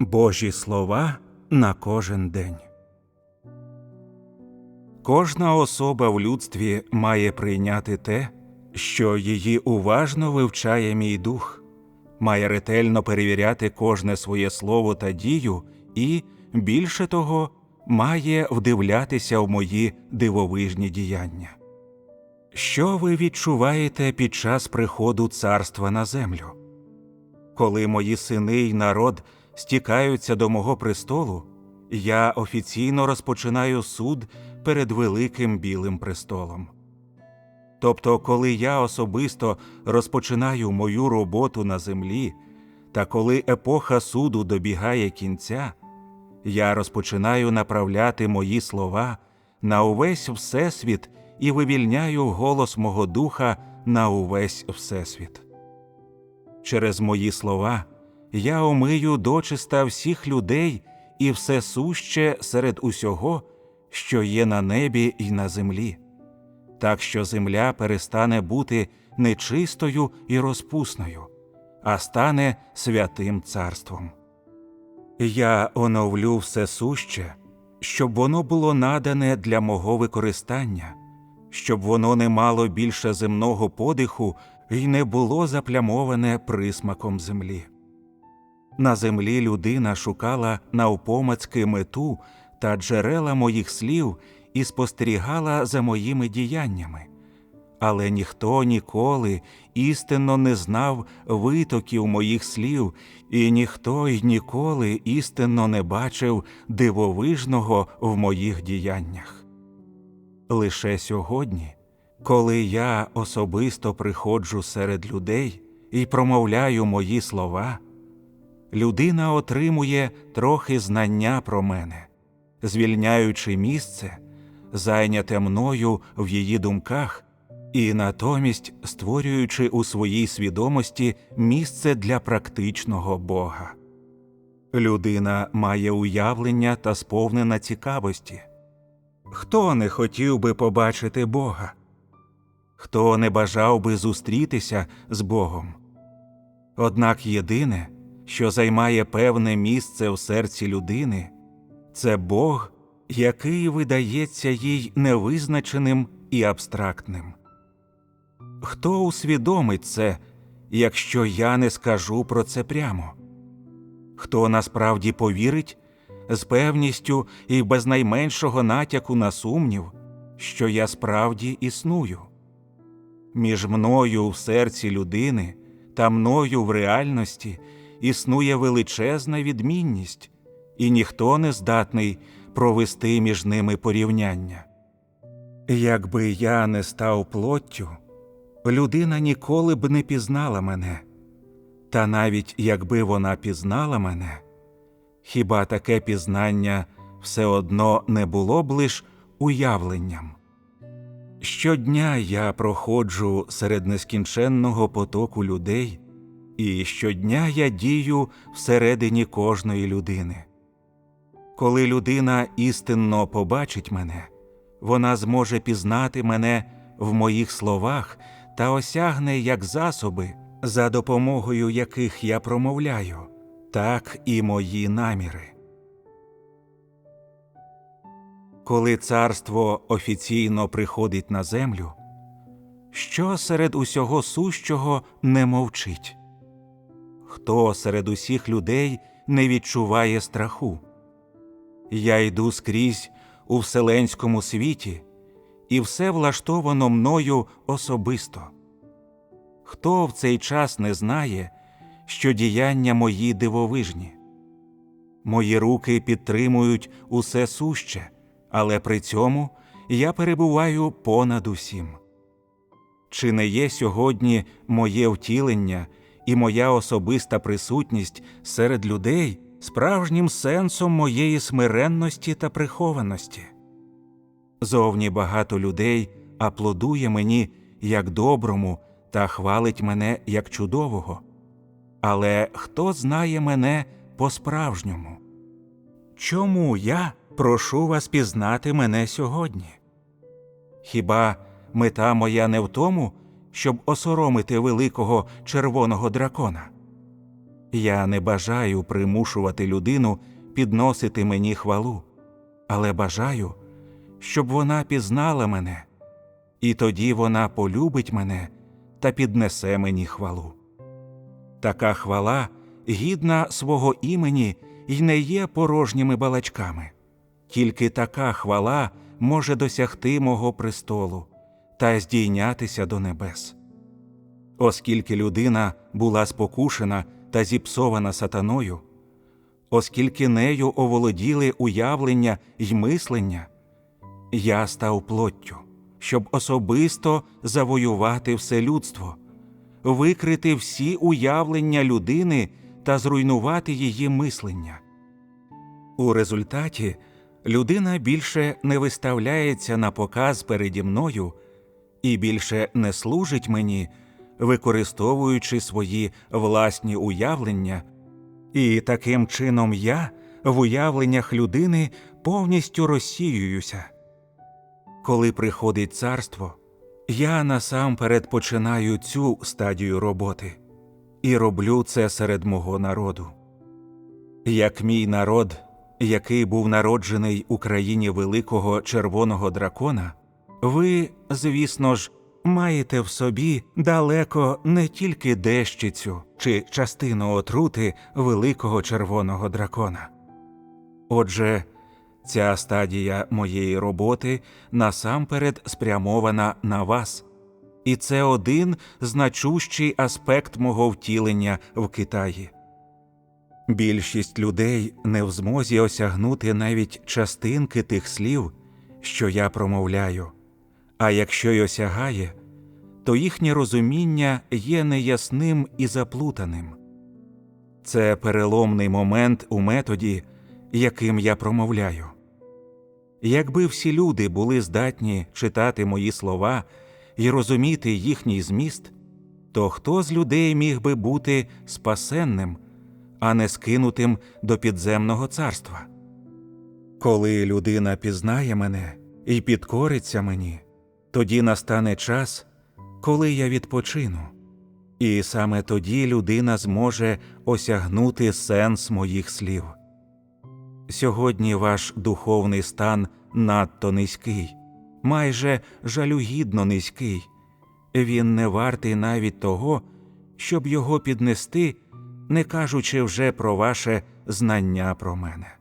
Божі слова на кожен день. Кожна особа в людстві має прийняти те, що її уважно вивчає мій дух, має ретельно перевіряти кожне своє слово та дію і, більше того, має вдивлятися в мої дивовижні діяння. Що ви відчуваєте під час приходу царства на землю? Коли мої сини й народ стікаються до мого престолу, я офіційно розпочинаю суд перед великим білим престолом. Тобто, коли я особисто розпочинаю мою роботу на землі, та коли епоха суду добігає кінця, я розпочинаю направляти мої слова на увесь Всесвіт і вивільняю голос мого духа на увесь Всесвіт. Через мої слова я омию дочиста всіх людей і все суще серед усього, що є на небі і на землі, так що земля перестане бути нечистою і розпусною, а стане святим царством. Я оновлю все суще, щоб воно було надане для мого використання, щоб воно не мало більше земного подиху і не було заплямоване присмаком землі. На землі людина шукала навпомацьки мету та джерела моїх слів і спостерігала за моїми діяннями, але ніхто ніколи істинно не знав витоків моїх слів, і ніхто й ніколи істинно не бачив дивовижного в моїх діяннях. Лише сьогодні, коли я особисто приходжу серед людей і промовляю мої слова, людина отримує трохи знання про мене, звільняючи місце, зайняте мною в її думках, і натомість створюючи у своїй свідомості місце для практичного Бога. Людина має уявлення та сповнена цікавості. Хто не хотів би побачити Бога? Хто не бажав би зустрітися з Богом? Однак єдине, що займає певне місце в серці людини, це Бог, який видається їй невизначеним і абстрактним. Хто усвідомить це, якщо я не скажу про це прямо? Хто насправді повірить з певністю і без найменшого натяку на сумнів, що я справді існую? Між мною в серці людини та мною в реальності існує величезна відмінність, і ніхто не здатний провести між ними порівняння. Якби я не став плоттю, людина ніколи б не пізнала мене, та навіть якби вона пізнала мене, хіба таке пізнання все одно не було б лиш уявленням. Щодня я проходжу серед нескінченного потоку людей, і щодня я дію всередині кожної людини. Коли людина істинно побачить мене, вона зможе пізнати мене в моїх словах та осягне як засоби, за допомогою яких я промовляю, так і мої наміри. Коли царство офіційно приходить на землю, що серед усього сущого не мовчить? Хто серед усіх людей не відчуває страху? Я йду скрізь у вселенському світі, і все влаштовано мною особисто. Хто в цей час не знає, що діяння мої дивовижні? Мої руки підтримують усе суще, але при цьому я перебуваю понад усім. Чи не є сьогодні моє втілення і моя особиста присутність серед людей справжнім сенсом моєї смиренності та прихованості? Зовні багато людей аплодує мені як доброму та хвалить мене як чудового. Але хто знає мене по-справжньому? Чому я прошу вас пізнати мене сьогодні? Хіба мета моя не в тому, щоб осоромити великого червоного дракона? Я не бажаю примушувати людину підносити мені хвалу, але бажаю, щоб вона пізнала мене, і тоді вона полюбить мене та піднесе мені хвалу. Така хвала гідна свого імені й не є порожніми балачками. Тільки така хвала може досягти мого престолу та здійнятися до небес. Оскільки людина була спокушена та зіпсована сатаною, оскільки нею оволоділи уявлення й мислення, я став плоттю, щоб особисто завоювати все людство, викрити всі уявлення людини та зруйнувати її мислення. У результаті людина більше не виставляється на показ переді мною і більше не служить мені, використовуючи свої власні уявлення, і таким чином я в уявленнях людини повністю розсіююся. Коли приходить царство, я насамперед починаю цю стадію роботи і роблю це серед мого народу. Як мій народ, який був народжений у країні великого червоного дракона, ви, звісно ж, маєте в собі далеко не тільки дещицю чи частину отрути великого червоного дракона. Отже, ця стадія моєї роботи насамперед спрямована на вас, і це один значущий аспект мого втілення в Китаї. Більшість людей не в змозі осягнути навіть частинки тих слів, що я промовляю, а якщо й осягає, то їхнє розуміння є неясним і заплутаним. Це переломний момент у методі, яким я промовляю. Якби всі люди були здатні читати мої слова і розуміти їхній зміст, то хто з людей міг би бути спасенним, а не скинутим до підземного царства? Коли людина пізнає мене і підкориться мені, тоді настане час, коли я відпочину, і саме тоді людина зможе осягнути сенс моїх слів. Сьогодні ваш духовний стан надто низький, майже жалюгідно низький. Він не вартий навіть того, щоб його піднести, не кажучи вже про ваше знання про мене.